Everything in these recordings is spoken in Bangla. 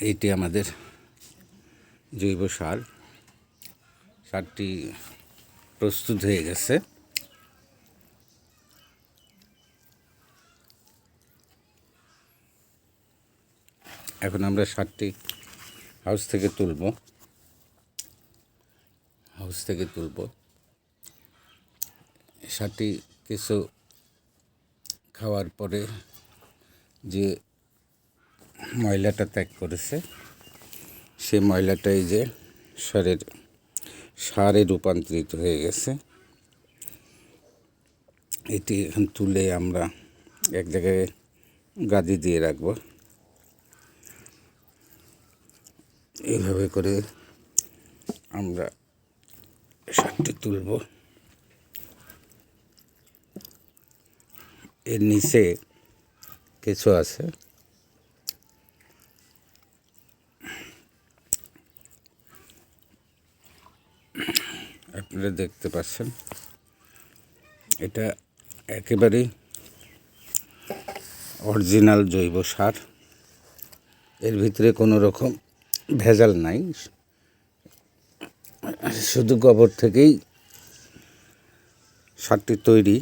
এইটি আমাদের জৈব সার। সারটি প্রস্তুত হয়ে গেছে। এখন আমরা সারটি হাউস থেকে তুলব। হাউস থেকে তুলব। সারটি কিছু খাওয়ার পরে যে ময়লাটা ত্যাগ করেছে। সে ময়লাটাই যে সারের, সারে রূপান্তরিত হয়ে গেছে। এটি এখন তুলে আমরা এক জায়গায় গাদি দিয়ে রাখব। এইভাবে করে আমরা সারটি তুলব। এর নিচে কিছু আছে। আপনারা দেখতে পাচ্ছেন। এটা একেবারেই অরিজিনাল জৈব সার। এর ভিতরে কোনো রকম ভেজাল নাই। শুধু গোবর থেকেই সারটি তৈরি।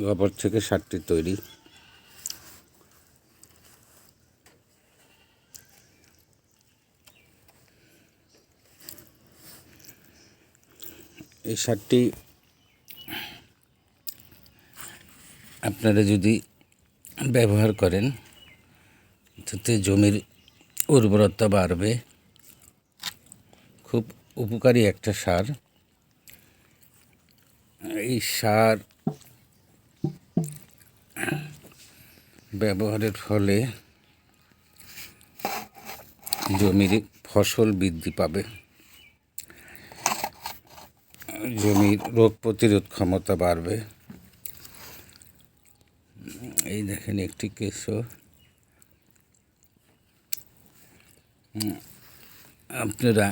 গোবর থেকে সারটি তৈরি। এই সারটি আপনারা যদি ব্যবহার করেন, তাতে জমির উর্বরতা বাড়বে। খুব উপকারী একটা সার। এই সার ব্যবহারের ফলে জমির ফসল বৃদ্ধি পাবে। জমির রোগ প্রতিরোধ ক্ষমতা বাড়বে। এই দেখেন একটি কেশো। আপনারা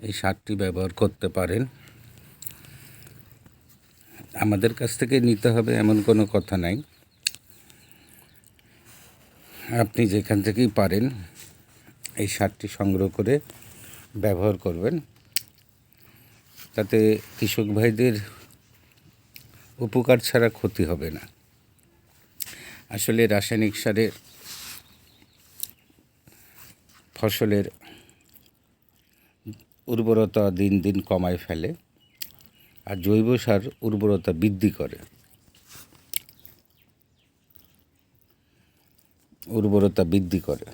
এই সারটি ব্যবহার করতে পারেন। আমাদের কাছ থেকে নিতে হবে এমন কোনো কথা নাই। আপনি যেখান থেকেই পারেন, এই সারটি সংগ্রহ করে ব্যবহার করবেন। তাতে কৃষক ভাইদের উপকার ছাড়া ক্ষতি হবে না। আসলে রাসায়নিক সারের ফসলের উর্বরতা দিন দিন কমায় ফেলে আর জৈব সার উর্বরতা বৃদ্ধি করে। উর্বরতা বৃদ্ধি করে।